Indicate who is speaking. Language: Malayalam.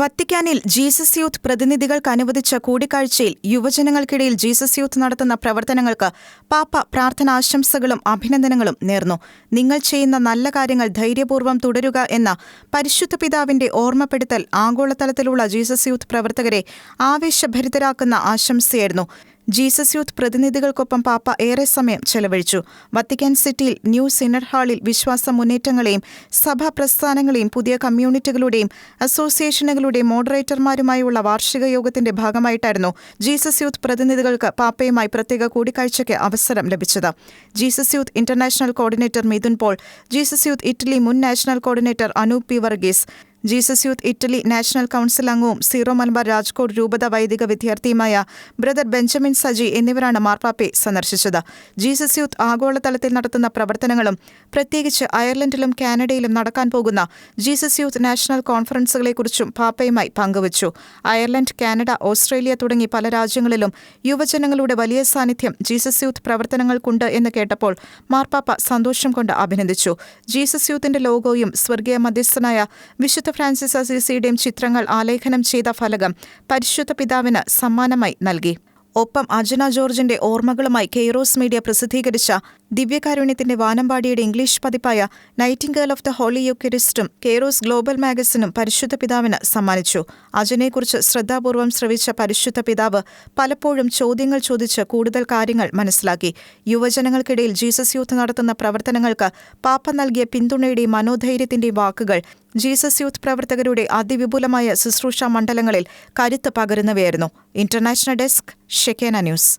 Speaker 1: വത്തിക്കാനിൽ ജീസസ് യൂത്ത് പ്രതിനിധികൾക്ക് അനുവദിച്ച കൂടിക്കാഴ്ചയിൽ യുവജനങ്ങൾക്കിടയിൽ ജീസസ് യൂത്ത് നടത്തുന്ന പ്രവർത്തനങ്ങൾക്ക് പാപ്പ പ്രാർത്ഥനാശംസകളും അഭിനന്ദനങ്ങളും നേർന്നു. നിങ്ങൾ ചെയ്യുന്ന നല്ല കാര്യങ്ങൾ ധൈര്യപൂർവം തുടരുക എന്ന പരിശുദ്ധ പിതാവിന്റെ ഓർമ്മപ്പെടുത്തൽ ആഗോളതലത്തിലുള്ള ജീസസ് യൂത്ത് പ്രവർത്തകരെ ആവേശഭരിതരാക്കുന്ന ആശംസയായിരുന്നു. ജീസസ് യൂത്ത് പ്രതിനിധികൾക്കൊപ്പം പാപ്പ ഏറെ സമയം ചെലവഴിച്ചു. വത്തിക്കാൻ സിറ്റിയിൽ ന്യൂ സിനഡ് ഹാളിൽ വിശ്വാസ മുന്നേറ്റങ്ങളെയും സഭാ പ്രസ്ഥാനങ്ങളെയും പുതിയ കമ്മ്യൂണിറ്റികളുടെയും അസോസിയേഷനുകളുടെയും മോഡറേറ്റർമാരുമായുള്ള വാർഷിക യോഗത്തിന്റെ ഭാഗമായിട്ടായിരുന്നു ജീസസ് യൂത്ത് പ്രതിനിധികൾക്ക് പാപ്പയുമായി പ്രത്യേക കൂടിക്കാഴ്ചയ്ക്ക് അവസരം ലഭിച്ചത്. Jesus youth international coordinator Mithun Paul Jesus youth Italy മുൻ national coordinator Anoop P Varghese Jesus youth Italy national council അംഗവും സീറോ മലബാർ രാജ്കോട്ട് രൂപത വൈദിക വിദ്യാർത്ഥിയുമായ ബ്രദർ ബെഞ്ചമിൻ സജി എന്നിവരാണ് മാർപ്പാപ്പയെ സന്ദർശിച്ചത്. ജീസസ് യൂത്ത് ആഗോളതലത്തിൽ നടത്തുന്ന പ്രവർത്തനങ്ങളും പ്രത്യേകിച്ച് അയർലൻഡിലും കാനഡയിലും നടക്കാൻ പോകുന്ന ജീസസ് യൂത്ത് നാഷണൽ കോൺഫറൻസുകളെക്കുറിച്ചും പാപ്പയുമായി പങ്കുവച്ചു. അയർലൻഡ് കാനഡ ഓസ്ട്രേലിയ തുടങ്ങി പല രാജ്യങ്ങളിലും യുവജനങ്ങളുടെ വലിയ സാന്നിധ്യം ജീസസ് യൂത്ത് പ്രവർത്തനങ്ങൾക്കുണ്ട് എന്ന് കേട്ടപ്പോൾ മാർപ്പാപ്പ സന്തോഷം കൊണ്ട് അഭിനന്ദിച്ചു. ജീസസ് യൂത്തിന്റെ ലോഗോയും സ്വർഗീയ മധ്യസ്ഥനായ വിശുദ്ധ ഫ്രാൻസിസ് അസീസിയുടെയും ചിത്രങ്ങൾ ആലേഖനം ചെയ്ത ഫലകം പരിശുദ്ധ പിതാവിന് സമ്മാനമായി നൽകി. ഒപ്പം അജന ജോർജിന്റെ ഓർമ്മകളുമായി കെയ്റോസ് മീഡിയ പ്രസിദ്ധീകരിച്ച ദിവ്യകാരുണ്യത്തിന്റെ വാനമ്പാടിയുടെ ഇംഗ്ലീഷ് പതിപ്പായ നൈറ്റിംഗേൾ ഓഫ് ദ ഹോളി യുക്കരിസ്റ്റും കെയ്റോസ് ഗ്ലോബൽ മാഗസിനും പരിശുദ്ധ പിതാവിന് സമ്മാനിച്ചു. അജനെക്കുറിച്ച് ശ്രദ്ധാപൂർവം ശ്രവിച്ച പരിശുദ്ധ പിതാവ് പലപ്പോഴും ചോദ്യങ്ങൾ ചോദിച്ച് കൂടുതൽ കാര്യങ്ങൾ മനസ്സിലാക്കി. യുവജനങ്ങൾക്കിടയിൽ ജീസസ് യൂത്ത് നടത്തുന്ന പ്രവർത്തനങ്ങൾക്ക് പാപ്പ നൽകിയ പിന്തുണയുടെയും മനോധൈര്യത്തിന്റെയും വാക്കുകൾ ജീസസ് യൂത്ത് പ്രവർത്തകരുടെ അതിവിപുലമായ ശുശ്രൂഷ മണ്ഡലങ്ങളിൽ കരുത്ത് പകരുന്നവയായിരുന്നു. International desk Shekena News。